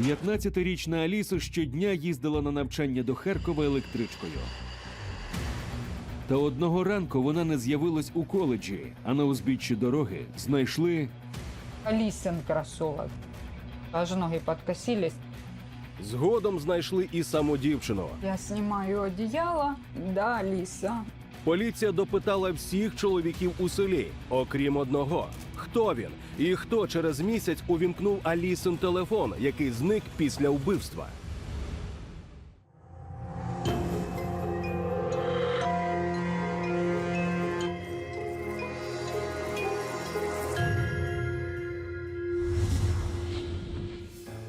15-річна Аліса щодня їздила на навчання до Харкова електричкою. Та одного ранку вона не з'явилась у коледжі, а на узбіччі дороги знайшли Алисин кроссовок. Аж ноги подкосились. Згодом знайшли і саму дівчину. Я снимаю одеяло. Да, Алиса. Поліція допитала всіх чоловіків у селі, окрім одного. Хто він? І хто через місяць увімкнув Алісин телефон, який зник після вбивства?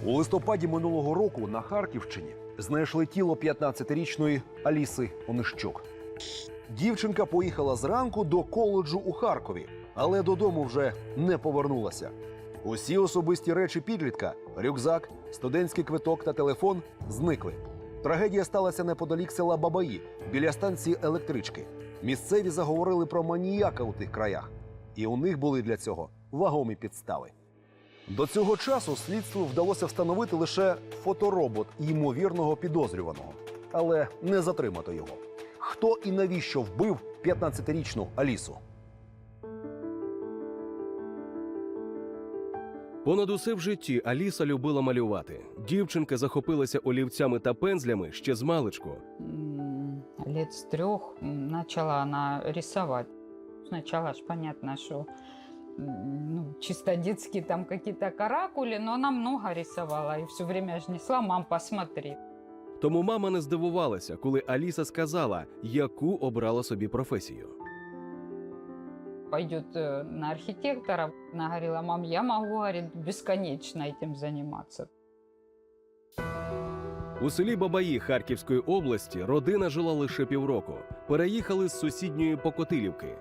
У листопаді минулого року на Харківщині знайшли тіло 15-річної Аліси Онищук. Дівчинка поїхала зранку до коледжу у Харкові, але додому вже не повернулася. Усі особисті речі підлітка рюкзак, студентський квиток та телефон зникли. Трагедія сталася неподалік села Бабаї біля станції електрички. Місцеві заговорили про маніяка у тих краях, і у них були для цього вагомі підстави. До цього часу слідству вдалося встановити лише фоторобот ймовірного підозрюваного, але не затримати його. Хто і навіщо вбив 15-річну Алісу? Понад усе в житті Аліса любила малювати. Дівчинка захопилася олівцями та пензлями ще з маличку. Лет с трех м, начала она рисовать. Ж понятно, что м, ну, чисто детские там какие-то каракули, но она много рисовала и все время ж несла, мам, посмотри. Тому мама не здивувалася, коли Аліса сказала, яку обрала собі професію. Пойдет э, на архитектора. Она говорила, мам, я могу, говорит, бесконечно этим заниматься. У селі Бабаї Харківської області родина жила лише півроку. Переїхали з сусідньої Покотилівки.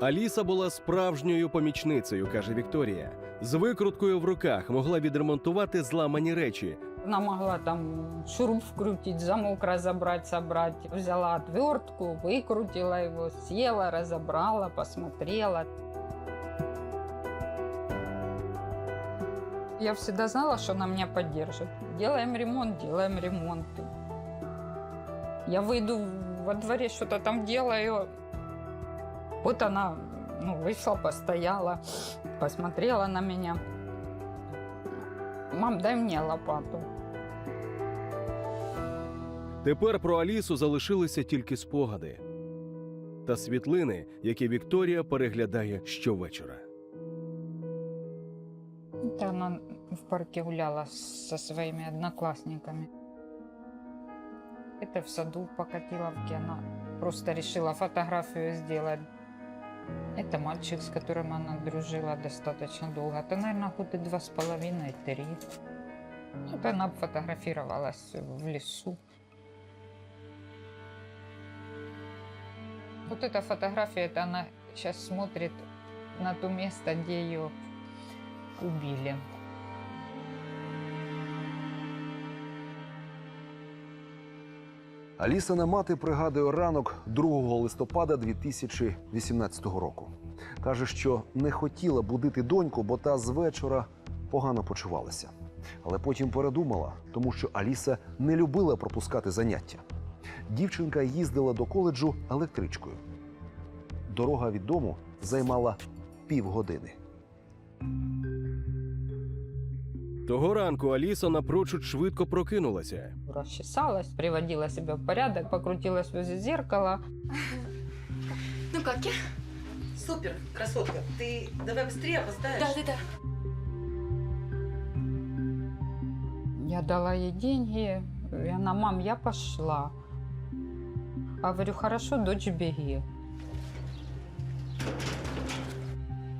Аліса була справжньою помічницею, каже Вікторія. З викруткою в руках могла відремонтувати зламані речі. Она могла там шуруп вкрутить, замок разобрать, собрать. Взяла отвертку, выкрутила его, села, разобрала, посмотрела. Я всегда знала, что она меня поддержит. Делаем ремонт, делаем ремонт. Я выйду во дворе, что-то там делаю. Вот она ну, вышла, постояла, посмотрела на меня. Мам, дай мне лопату. Тепер про Алісу залишилися тільки спогади та світлини, які Вікторія переглядає щовечора. Это она в парке гуляла со своими одноклассниками. Это в саду в Покатиловке она просто решила фотографию сделать. Это мальчик, с которым она дружила достаточно долго. Это, наверное, года два с половиной, три. Вот она фотографировалась в лесу. Вот эта фотография, это она сейчас смотрит на то место, где ее убили. Алісина мати пригадує ранок 2 листопада 2018 року. Каже, що не хотіла будити доньку, бо та з вечора погано почувалася. Але потім передумала, тому що Аліса не любила пропускати заняття. Дівчинка їздила до коледжу електричкою. Дорога від дому займала півгодини. Того ранку Аліса напрочуд швидко прокинулася. Расчесалась, приводила себя в порядок, покрутилась возле зеркала. Ну как я? Супер, красотка. Ты давай быстрее опоздаешь. Да, да, да. Я дала ей деньги, и она, мам, я пошла. А говорю, хорошо, дочь, беги.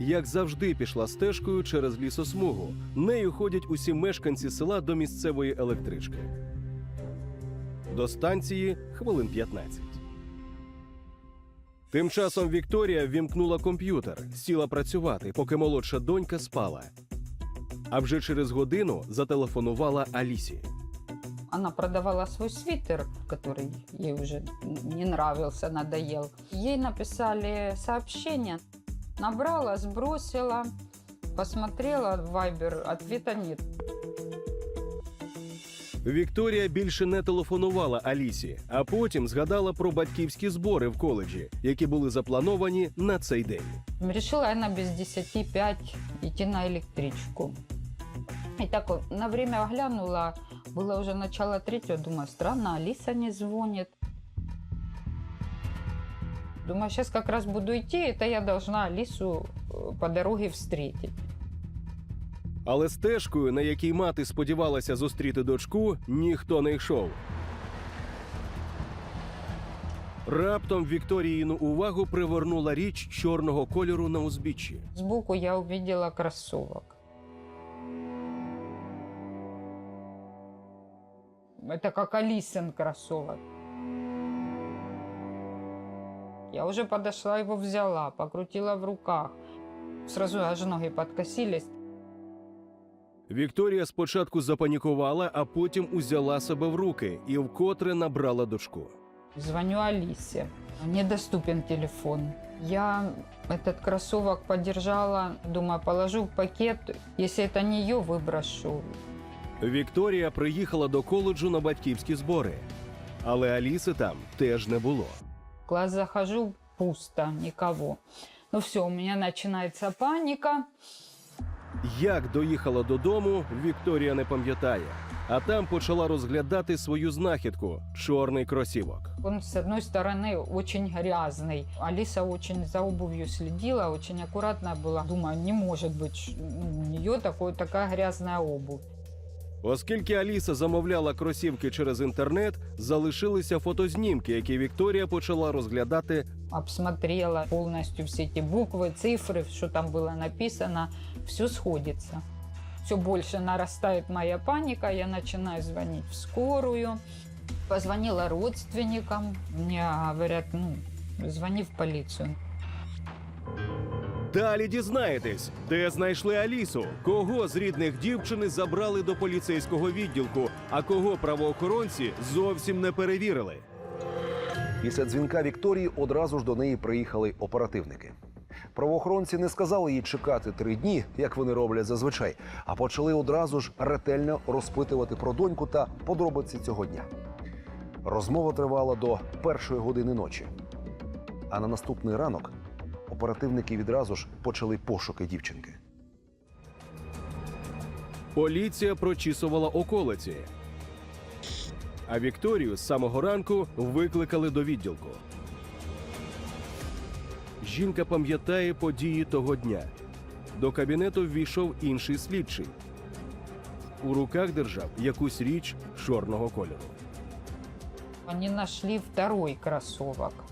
Як завжди, пішла стежкою через лісосмугу. Нею ходять усі мешканці села до місцевої електрички. До станції хвилин 15. Тим часом Вікторія ввімкнула комп'ютер, сіла працювати, поки молодша донька спала. А вже через годину зателефонувала Алісі. Она продавала свой свитер, который ей уже не нравился, надоел. Ей написали сообщение. Набрала, сбросила, посмотрела в Viber, ответа нет. Вікторія більше не телефонувала Алісі, а потім згадала про батьківські збори в коледжі, які були заплановані на цей день. Решила я на без 10 5 идти на электричку. И так вот, на время глянула, было уже начало третьего, думаю, странно, Алиса не звонит. Думаю, сейчас как раз буду идти, это я должна Алису э, по дороге встретить. Але стежкою, на якій мати сподівалася зустріти дочку, ніхто не йшов. Раптом Вікторіїну увагу привернула річ чорного кольору на узбіччі. Сбоку я увидела кроссовок. Это как Алисин кроссовок. Я уже подошла, его взяла, покрутила в руках. Сразу аж ноги подкосились. Вікторія спочатку запанікувала, а потім узяла себе в руки і вкотре набрала дочку. Звоню Алисе. Недоступен телефон. Я этот кроссовок подержала, думаю, положу в пакет. Если это не ее, выброшу. Вікторія приїхала до коледжу на батьківські збори, але Аліси там теж не було. В класс захожу, пусто, никого. Ну все, у меня начинается паника. Як доїхала додому, Вікторія не пам'ятає. А там почала розглядати свою знахідку чорний кросівок. Он, с одной стороны, очень грязный. Алиса очень за обувью следила, очень аккуратная была. Думаю, не может быть ш- ну, у нее такой, такая грязная обувь. Оскільки Аліса замовляла кросівки через інтернет, залишилися фотознімки, які Вікторія почала розглядати. Обсмотрела полностью все эти буквы, цифры, что там было написано. Все сходится. Все больше нарастает моя паника. Я начинаю звонить в скорую. Позвонила родственникам. Мне говорят, ну, звони в полицию. Далі дізнаєтесь, де знайшли Алісу, кого з рідних дівчини забрали до поліцейського відділку, а кого правоохоронці зовсім не перевірили. Після дзвінка Вікторії одразу ж до неї приїхали оперативники. Правоохоронці не сказали їй чекати три дні, як вони роблять зазвичай, а почали одразу ж ретельно розпитувати про доньку та подробиці цього дня. Розмова тривала до першої години ночі. А на наступний ранок оперативники відразу ж почали пошуки дівчинки. Поліція прочісувала околиці. А Вікторію з самого ранку викликали до відділку. Жінка пам'ятає події того дня. До кабінету ввійшов інший слідчий. У руках держав якусь річ чорного кольору. Они нашли второй кроссовок.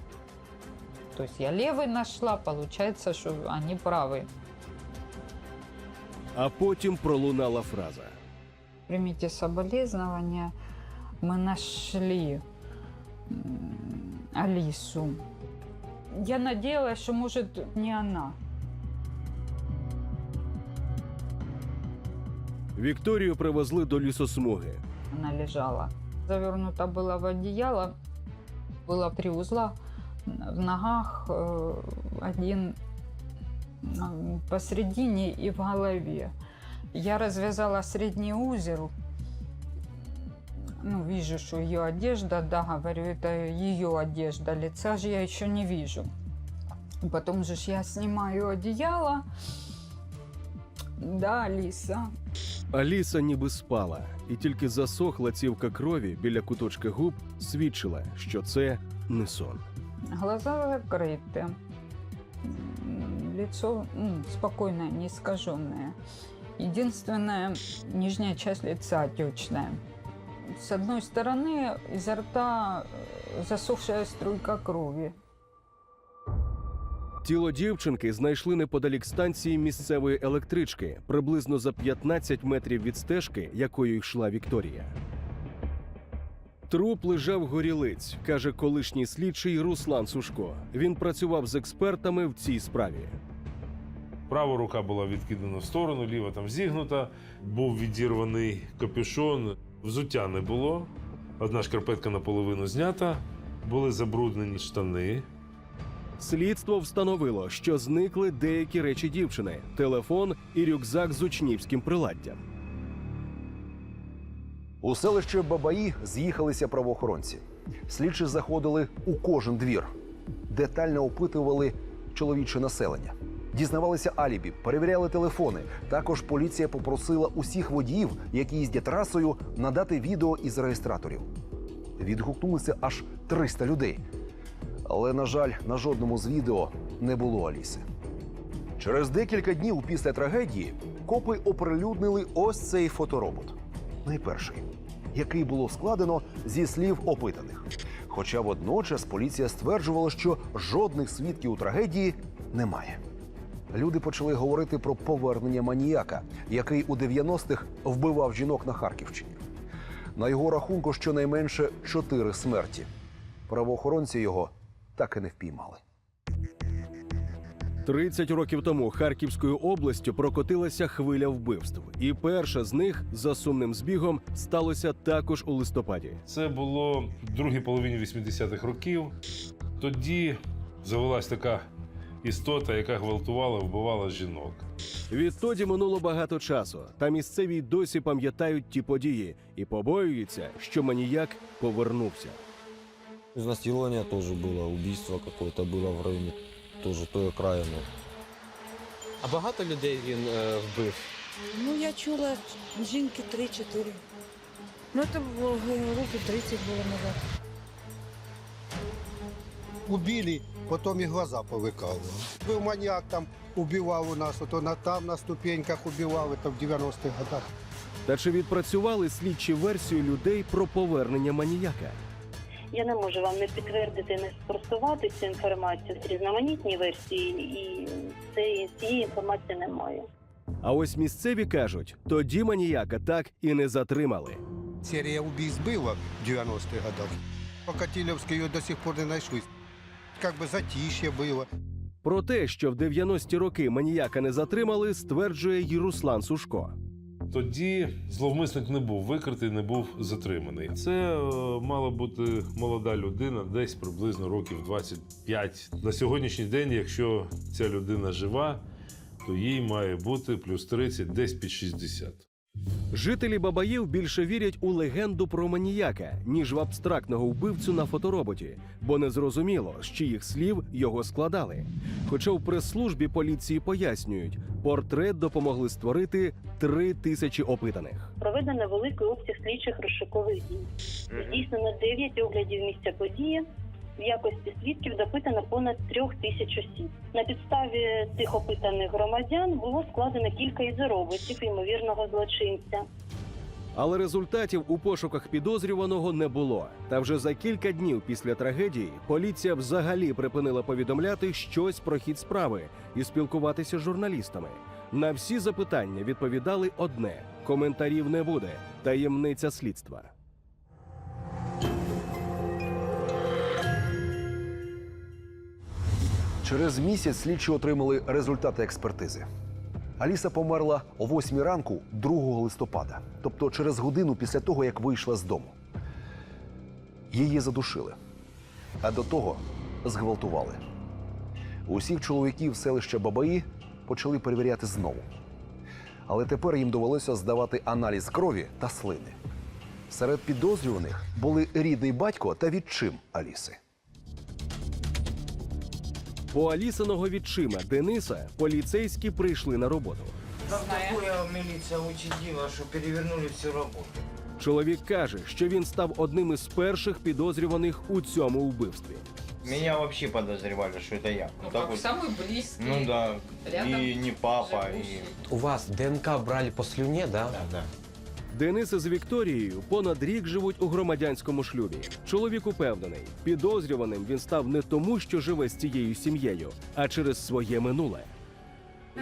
То есть я левый нашла, получается, что они правы. А потім пролунала фраза. Примите соболезнования. Мы нашли м, Алису. Я надеялась, что, может, не она. Вікторію привезли до лісосмуги. Она лежала. Завернута была в одеяло. Было три узла в ногах, э, один м, посередине и в голове. Я развязала средний узел. Ну, вижу, что ее одежда, да, говорю, это ее одежда. Лица же я еще не вижу. Потом же я снимаю одеяло. Да, Алиса, Аліса ніби спала, і тільки засохла цівка крові біля куточка губ свідчила, що це не сон Глаза закрыты. М, Лицо м, спокойное, не искаженное. Единственная нижняя часть лица отечная. С одной стороны изо рта э, засохшая струйка крови. Тіло дівчинки знайшли неподалік станції місцевої електрички, приблизно за 15 метрів від стежки, якою йшла Вікторія. Труп лежав горілиць, каже колишній слідчий Руслан Сушко. Він працював з експертами в цій справі. Права рука була відкидана в сторону, ліва там зігнута. Був відірваний капюшон, взуття не було. Одна шкарпетка наполовину знята, були забруднені штани. Слідство встановило, що зникли деякі речі дівчини: телефон і рюкзак з учнівським приладдям. У селище Бабаї з'їхалися правоохоронці. Слідчі заходили у кожен двір, детально опитували чоловіче населення, дізнавалися алібі, перевіряли телефони. Також поліція попросила усіх водіїв, які їздять трасою, надати відео із реєстраторів. Відгукнулися аж 300 людей. Але, на жаль, на жодному з відео не було Аліси. Через декілька днів після трагедії копи оприлюднили ось цей фоторобот. Найперший, який було складено зі слів опитаних. Хоча водночас поліція стверджувала, що жодних свідків у трагедії немає. Люди почали говорити про повернення маніяка, який у 90-х вбивав жінок на Харківщині. На його рахунку щонайменше чотири смерті. Правоохоронці його так і не впіймали. 30 років тому Харківською областю прокотилася хвиля вбивств, і перше з них за сумним збігом сталося також у листопаді. Це було в другій половині 80-х років. Тоді завелась така істота, яка гвалтувала, вбивала жінок. Відтоді минуло багато часу, та місцеві й досі пам'ятають ті події і побоюються, що маніяк повернувся. Изнасилование тоже было, убийство какое-то было в районе тоже той окраины. А багато людей він е, вбив. Ну, я чула жінки 3-4. Ну, це було е, років 30 було назад. убили, потом и глаза повыкалывал. Был маньяк там, убивал у нас, вот он а там на ступеньках убивал, это в 90-х годах. Та чи відпрацювали слідчі версію людей про повернення маніяка? Я не можу вам не підтвердити, не спростувати цю інформацію. Різноманітні версії, і цієї, цієї інформації немає. А ось місцеві кажуть, тоді маніяка так і не затримали. Серия убийств была в 90-х годах. По Катилевской ее до сих пор не нашли. Как бы затишье было. Про те, що в 90-ті роки маніяка не затримали, стверджує й Руслан Сушко. Тоді зловмисник не був викритий, не був затриманий. Це е, мала бути молода людина, десь приблизно років 25. На сьогоднішній день, якщо ця людина жива, то їй має бути плюс 30, десь під 60. Жителі Бабаїв більше вірять у легенду про маніяка, ніж в абстрактного вбивцю на фотороботі, бо не зрозуміло, з чиїх слів його складали. Хоча в прес-службі поліції пояснюють, портрет допомогли створити три тисячі опитаних. Проведено великий обсяг слідчих розшукових дій. Здійснено 9 оглядів місця події. В якості свідків допитано понад трьох тисяч осіб. На підставі цих опитаних громадян було складено кілька ізороботів ймовірного злочинця. Але результатів у пошуках підозрюваного не було. Та вже за кілька днів після трагедії поліція взагалі припинила повідомляти щось про хід справи і спілкуватися з журналістами. На всі запитання відповідали одне: коментарів не буде. Таємниця слідства. Через місяць слідчі отримали результати експертизи. Аліса померла о 8 ранку 2 листопада, тобто через годину після того, як вийшла з дому. Її задушили, а до того зґвалтували. Усіх чоловіків селища Бабаї почали перевіряти знову. Але тепер їм довелося здавати аналіз крові та слини. Серед підозрюваних були рідний батько та відчим Аліси. По Алісиного відчима Дениса поліцейські прийшли на роботу. Такое милиция учудила, что перевернули всю работу? Чоловік каже, що він став одним із перших підозрюваних у цьому вбивстві. Меня вообще подозревали, что это я. Ну, Вот так как вот. самый близкий. Ну да. Рядом И не папа, и... У вас ДНК брали по слюне, да? Да, да. Денис із Вікторією понад рік живуть у громадянському шлюбі. Чоловік упевнений, підозрюваним він став не тому, що живе з цією сім'єю, а через своє минуле.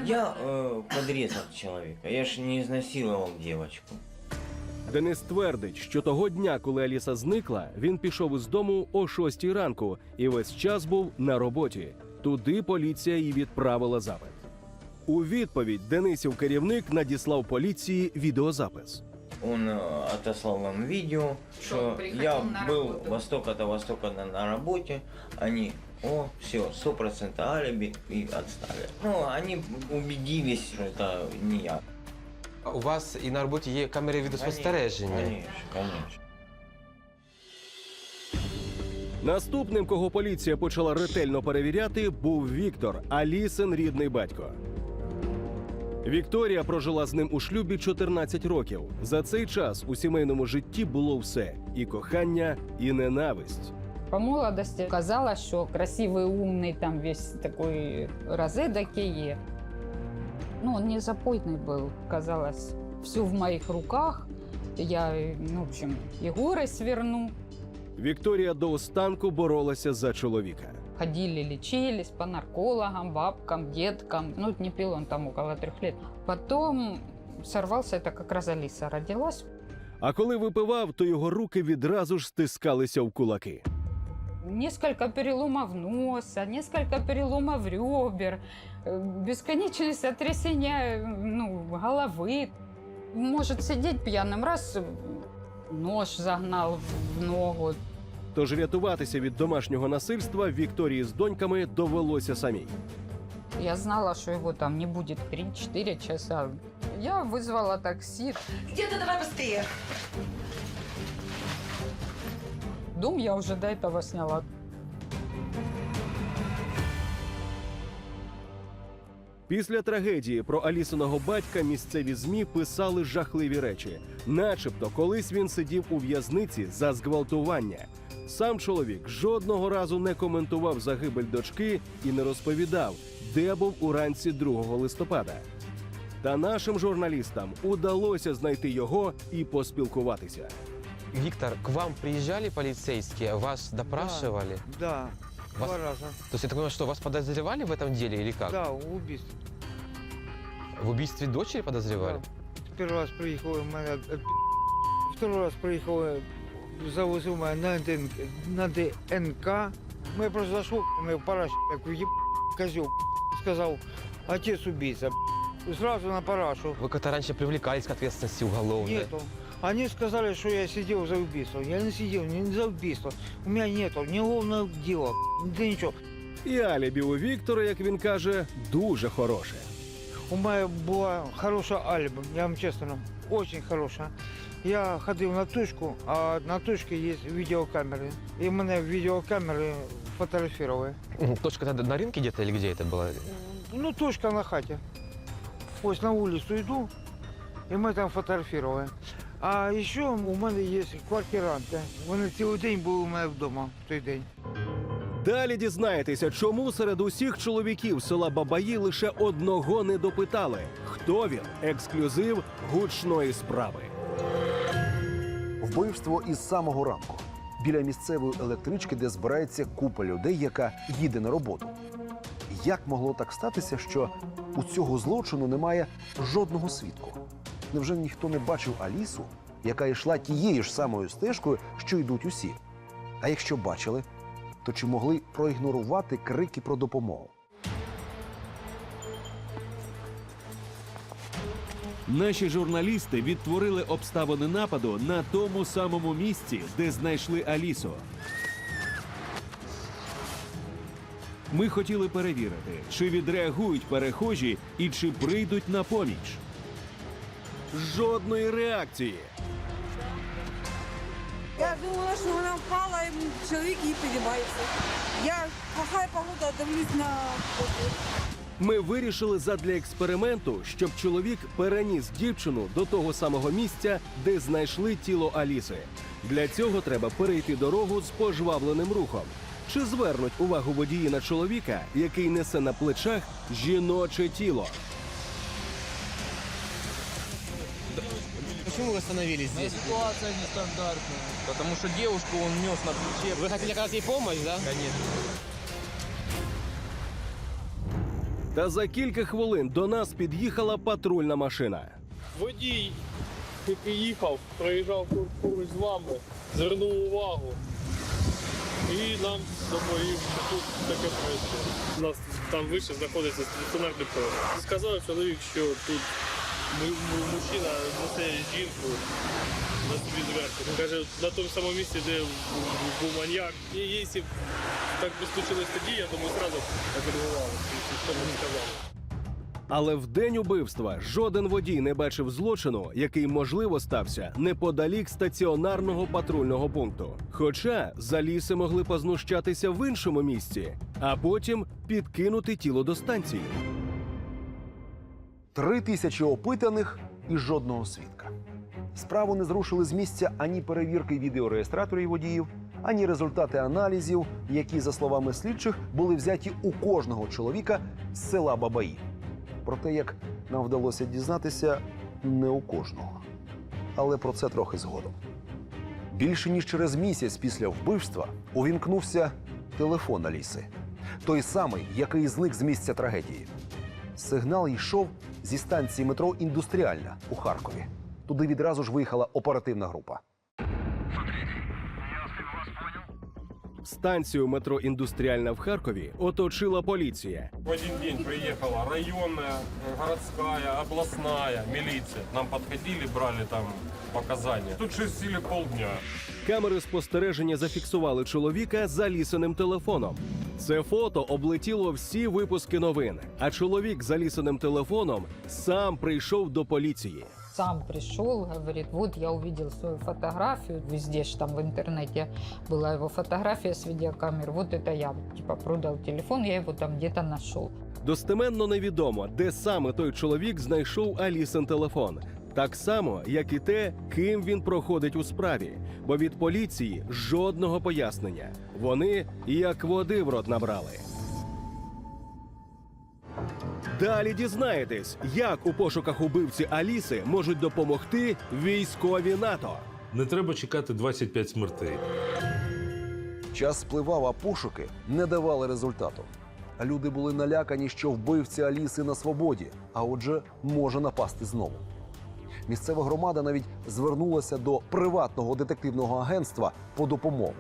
Я э, подрезал человека. Я ж не изнасиловал девочку. Денис твердить, що того дня, коли Аліса зникла, він пішов із дому о 6 ранку і весь час був на роботі. Туди поліція і відправила запит. У відповідь Денисів керівник надіслав поліції відеозапис Он э, отослал нам видео, Что что приходил я на был работу. во столько-то, во столько-то на работе. Они, о, все, сто процентов алиби и отстали. Ну, они убедились, что это не я. У вас і на роботі є камери відеоспостереження. Конечно, конечно. Наступним, кого поліція почала ретельно перевіряти, був Віктор, Алісин рідний батько. Вікторія прожила з ним у шлюбі 14 років. За цей час у сімейному житті було все: і кохання, і ненависть. По молодости казалось, что красивый, умный, там весь такой розедокий. Ну, он не запойный был, казалось. Все в моих руках. Я, ну, в общем, и горы сверну. Вікторія до останку боролася за чоловіка. Ходили, лечились по наркологам, бабкам, деткам. Ну, не пил он там около трех лет. Потом сорвался, это как раз Алиса родилась. А коли випивав, то його руки відразу ж стискалися в кулаки. Несколько переломов носа, несколько переломов ребер, э, бесконечные сотрясения э, ну, головы. Может сидеть пьяным, раз э, нож загнал в ногу. Тож рятуватися від домашнього насильства Вікторії з доньками довелося самій. Я знала, что его там не будет 3-4 часа. Я вызвала такси. Где-то давай быстрее. Дом я уже до этого сняла. Після трагедії про Алісиного батька місцеві змі писали жахливі речі, начебто, колись він сидів у в'язниці за зґвалтування. Сам чоловік жодного разу не коментував загибель дочки і не розповідав, де був уранці 2 листопада. Та нашим журналістам удалося знайти його і поспілкуватися. Виктор, к вам приезжали полицейские, вас допрашивали? Да, Вас- два раза. То есть я так понимаю, что вас подозревали в этом деле или как? Да, убийство. В убийстве дочери подозревали? Перший раз приїхали в мене, е, второй раз приїхали, завозив мене на ДНК. На ДНК. Ми просто ми в параш, як уїб козел, сказав, отець убийца. Сразу на парашу. Вы как-то раньше привлекались к ответственности уголовной? Нету. Они сказали, что я сидел за убийство. Я не сидел не за убийство. У меня нету ни уголовного дела, да ничего. І алібі у Віктора, як він каже, дуже хороше. У мене була хороша альба, я вам чесно, очень хороша. Я ходив на точку, а на точці є відеокамери. І мене відеокамери фотографували. Мгм. Точка тогда на рынке где-то или где это было? Ну, точка на хаті. Ось на вулицю йду, і ми там фотографували. А ще у мене є квартиранти. Вони цілий день були у мене вдома в той день. Далі дізнаєтеся, чому серед усіх чоловіків села Бабаї лише одного не допитали. Хто він? Ексклюзив гучної справи. Вбивство із самого ранку біля місцевої електрички, де збирається купа людей, яка їде на роботу. Як могло так статися, що у цього злочину немає жодного свідку? Невже ніхто не бачив Алісу, яка йшла тією ж самою стежкою, що йдуть усі? А якщо бачили, то чи могли проігнорувати крики про допомогу? Наші журналісти відтворили обставини нападу на тому самому місці, де знайшли Алісу. Ми хотіли перевірити, чи відреагують перехожі і чи прийдуть на поміч. Жодної реакції. Я думала, що вона впала, і чоловік її підіймається. Я плохая погода, дивлюсь на. Ми вирішили задля експерименту, щоб чоловік переніс дівчину до того самого місця, де знайшли тіло Аліси. Для цього треба перейти дорогу з пожвавленим рухом. Чи звернуть увагу водії на чоловіка, який несе на плечах жіноче тіло? Почему вы остановились здесь? Ситуация нестандартная. Потому что девушку он нес на плече. Вы хотели оказать ей помощь, да? Конечно. Та за кілька хвилин до нас під'їхала патрульна машина. Водій приїхав, проїжджав поруч з вами, звернув увагу. І нам доповів, що тут таке працює. У нас там вище знаходиться стаціонарний пост. Сказав чоловік, що тут му- му- мужчина несе жінку на собі зверху. Каже, на тому самому місці, де був- маньяк. І якщо так би случилось тоді, я думаю, одразу так реагували, що не сказали. Але в день убивства жоден водій не бачив злочину, який можливо стався неподалік стаціонарного патрульного пункту. Хоча за ліси могли познущатися в іншому місці, а потім підкинути тіло до станції. Три тисячі опитаних і жодного свідка. Справу не зрушили з місця ані перевірки відеореєстраторів водіїв, ані результати аналізів, які, за словами слідчих, були взяті у кожного чоловіка з села Бабаї. Проте, як нам вдалося дізнатися, не у кожного. Але про це трохи згодом. Більше ніж через місяць після вбивства увімкнувся телефон Аліси. Той самий, який зник з місця трагедії. Сигнал йшов зі станції метро Індустріальна у Харкові. Туди відразу ж виїхала оперативна група. Станцію метро Індустріальна в Харкові оточила поліція. В один день приехала районная, городская, областная милиция. Нам подходили, брали там показания. Тут шестили полдня. Камери спостереження зафіксували чоловіка за лісеним телефоном. Це фото облетіло всі випуски новин. А чоловік за лісеним телефоном сам прийшов до поліції. Сам пришел, говорит, вот я увидел свою фотографию, везде ж там в интернете была его фотография с видеокамер, вот это я, типа, продал телефон, я его там где-то нашел. Достеменно невідомо, де саме той чоловік знайшов Алісин телефон. Так само, як і те, ким він проходить у справі, бо від поліції жодного пояснення. Вони як води в рот набрали. Далі дізнаєтесь, як у пошуках убивці Аліси можуть допомогти військові НАТО. Не треба чекати 25 смертей. Час спливав, а пошуки не давали результату. Люди були налякані, що вбивця Аліси на свободі, а отже, може напасти знову. Місцева громада навіть звернулася до приватного детективного агентства по допомогу.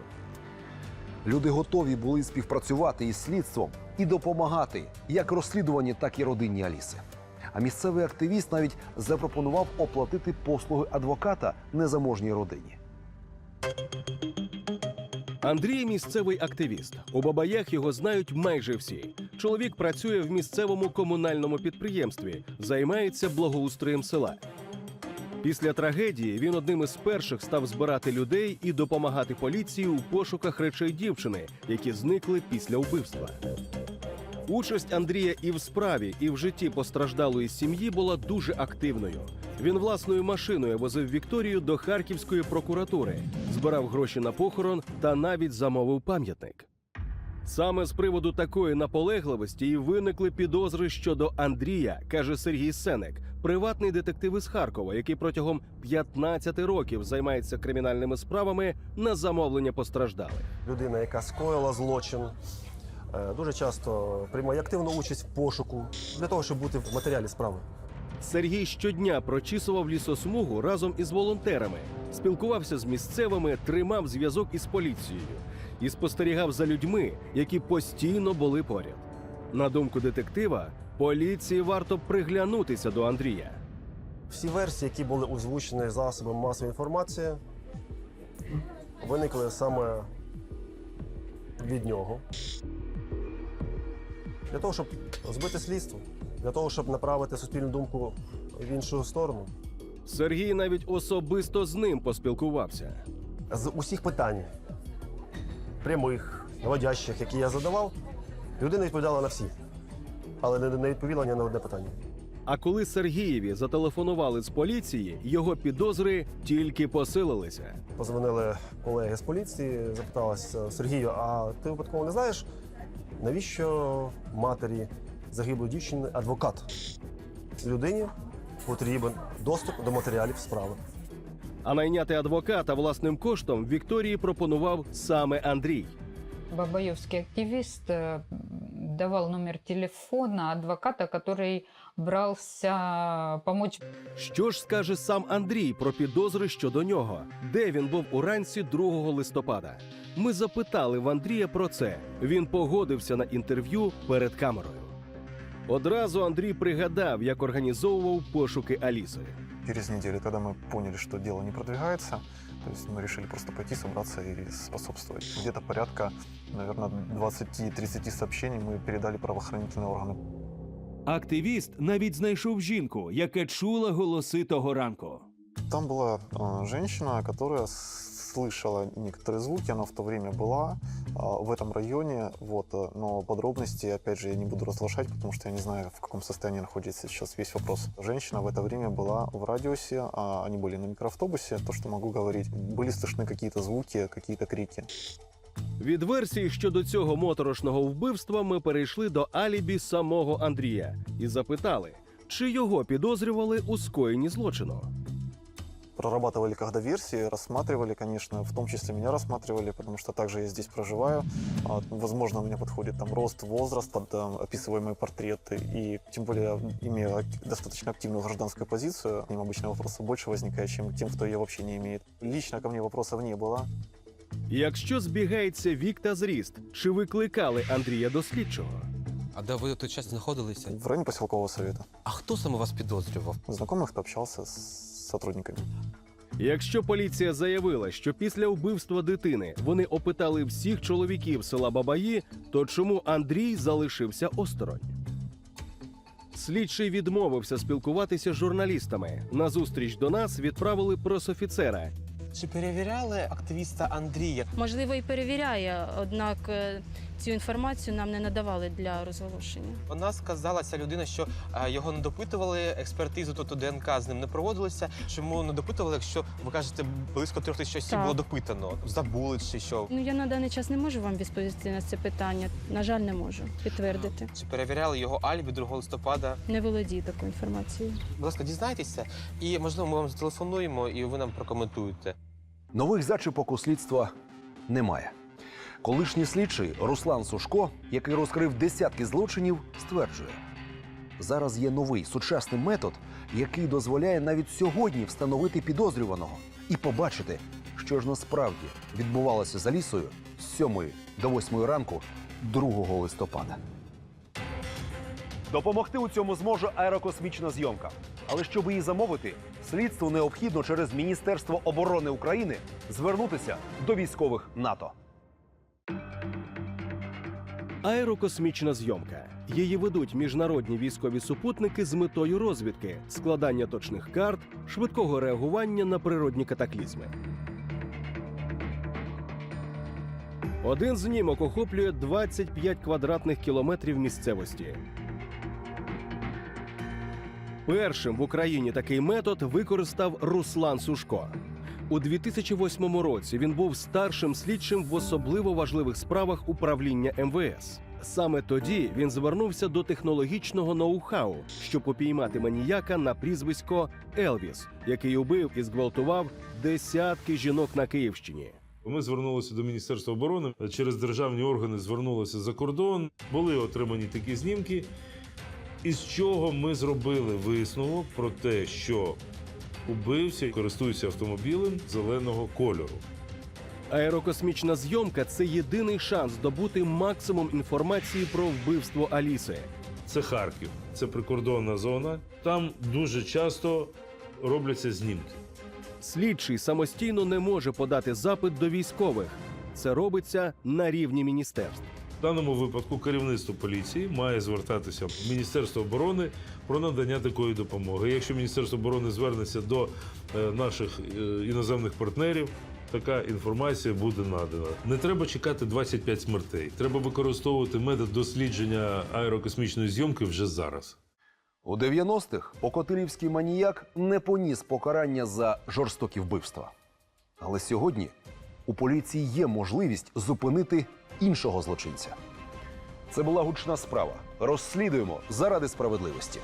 Люди готові були співпрацювати із слідством і допомагати як розслідуванні, так і родині Аліси. А місцевий активіст навіть запропонував оплатити послуги адвоката незаможній родині. Андрій місцевий активіст. У Бабаях його знають майже всі. Чоловік працює в місцевому комунальному підприємстві, займається благоустроєм села. Після трагедії він одним із перших став збирати людей і допомагати поліції у пошуках речей дівчини, які зникли після вбивства. Участь Андрія і в справі, і в житті постраждалої сім'ї була дуже активною. Він власною машиною возив Вікторію до Харківської прокуратури, збирав гроші на похорон та навіть замовив пам'ятник. Саме з приводу такої наполегливості і виникли підозри щодо Андрія, каже Сергій Сенек, приватний детектив із Харкова, який протягом 15 років займається кримінальними справами на замовлення постраждалих. людина, яка скоїла злочин, е, дуже часто приймає активну участь в пошуку для того, щоб бути в матеріалі справи. Сергій щодня прочісував лісосмугу разом із волонтерами, спілкувався з місцевими, тримав зв'язок із поліцією і спостерігав за людьми, які постійно були поряд. На думку детектива, поліції варто приглянутися до Андрія. Всі версії, які були озвучені засобами масової інформації, виникли саме від нього. Для того, щоб збити слідство, для того, щоб направити суспільну думку в іншу сторону. Сергій навіть особисто з ним поспілкувався. З усіх питань, прямих, наводящих, які я задавав, людина відповідала на всі, але не, не відповіла ні на одне питання. А коли Сергієві зателефонували з поліції, його підозри тільки посилилися. Позвонили колеги з поліції, запиталися Сергію, а ти випадково не знаєш, навіщо матері загиблої дівчини адвокат? Людині потрібен доступ до матеріалів справи. А найняти адвоката власним коштом Вікторії пропонував саме Андрій. Бабаевский активист э, давал номер телефона адвоката, который брался помочь Що ж скаже сам Андрій про підозри щодо нього? Де він був уранці 2 листопада? Ми запитали в Андрія про це. Він погодився на інтерв'ю перед камерою. Одразу Андрій пригадав, як організовував пошуки Аліси. Через неделю, когда мы поняли, что дело не продвигается, то есть мы решили просто пойти, собраться и способствовать. Где-то порядка, наверное, 20-30 сообщений мы передали в правоохранительные органы. Активіст навіть знайшов жінку, яка чула голоси того ранку. Там была э, женщина, которая с- слышала некоторые звуки, она в то время была э, в этом районе, вот, э, но подробности, опять же, я не буду разглашать, потому что я не знаю, в каком состоянии находится сейчас весь вопрос. Женщина в это время была в радиусе, а они были на микроавтобусе, то, что могу говорить, были слышны какие-то звуки, какие-то крики. Від версії щодо цього моторошного вбивства ми перейшли до алібі самого Андрія і запитали, чи його підозрювали у скоєнні злочину. Прорабатывали когда версии, рассматривали, конечно, в том числе меня рассматривали, потому что также я здесь проживаю. А, Возможно, мне подходит там рост, возраст под э, описываемые портреты. И тем более, имея ак- достаточно активную гражданскую позицию, к ним обычно вопросов больше возникает, чем к тем, кто ее вообще не имеет. Лично ко мне вопросов не было. Якщо збігається вік та зріст, чи викликали Андрія до слідчого? А де ви в той час знаходилися? В районе поселкового совета. А хто саме вас підозрював? Знакомых, кто общался с сотрудниками. Якщо поліція заявила, що після вбивства дитини вони опитали всіх чоловіків села Бабаї, то чому Андрій залишився осторонь? Слідчий відмовився спілкуватися з журналістами. На зустріч до нас відправили пресофіцера, Чи перевіряли активіста Андрія? Можливо, і перевіряє, однак е, цю інформацію нам не надавали для розголошення. Вона сказала, ця людина, що е, його не допитували, експертизу тобто ДНК з ним не проводилися. Чому не допитували, якщо ви кажете, близько трьох тисяч осіб було допитано? Забули чи що? Ну я на даний час не можу вам відповісти на це питання. На жаль, не можу підтвердити. Чи перевіряли його алібі 2 листопада? Не володію такою інформацією. Будь ласка, дізнайтеся, і можливо ми вам зателефонуємо, і ви нам прокоментуєте. Нових зачіпок у слідства немає. Колишній слідчий Руслан Сушко, який розкрив десятки злочинів, стверджує: зараз є новий сучасний метод, який дозволяє навіть сьогодні встановити підозрюваного і побачити, що ж насправді відбувалося за лісою з 7 до 8 ранку 2 листопада. Допомогти у цьому зможе аерокосмічна зйомка. Але щоб її замовити, слідству необхідно через Міністерство оборони України звернутися до військових НАТО. Аерокосмічна зйомка. Її ведуть міжнародні військові супутники з метою розвідки, складання точних карт, швидкого реагування на природні катаклізми. Один знімок охоплює 25 квадратних кілометрів місцевості. Першим в Україні такий метод використав Руслан Сушко. У 2008 році він був старшим слідчим в особливо важливих справах управління МВС. Саме тоді він звернувся до технологічного ноу-хау, щоб упіймати маніяка на прізвисько Елвіс, який убив і зґвалтував десятки жінок на Київщині. Ми звернулися до Міністерства оборони через державні органи звернулися за кордон. Були отримані такі знімки, із чого ми зробили висновок про те, що убивця користується автомобілем зеленого кольору. Аерокосмічна зйомка це єдиний шанс здобути максимум інформації про вбивство Аліси. Це Харків, це прикордонна зона. Там дуже часто робляться знімки. Слідчий самостійно не може подати запит до військових. Це робиться на рівні міністерств. Даному випадку керівництво поліції має звертатися в Міністерство оборони про надання такої допомоги. Якщо Міністерство оборони звернеться до е, наших е, іноземних партнерів, така інформація буде надана. Не треба чекати 25 смертей. Треба використовувати метод дослідження аерокосмічної зйомки вже зараз. У 90-х Покотилівський маніяк не поніс покарання за жорстокі вбивства. Але сьогодні у поліції є можливість зупинити іншого злочинця. Це була гучна справа. Розслідуємо заради справедливості.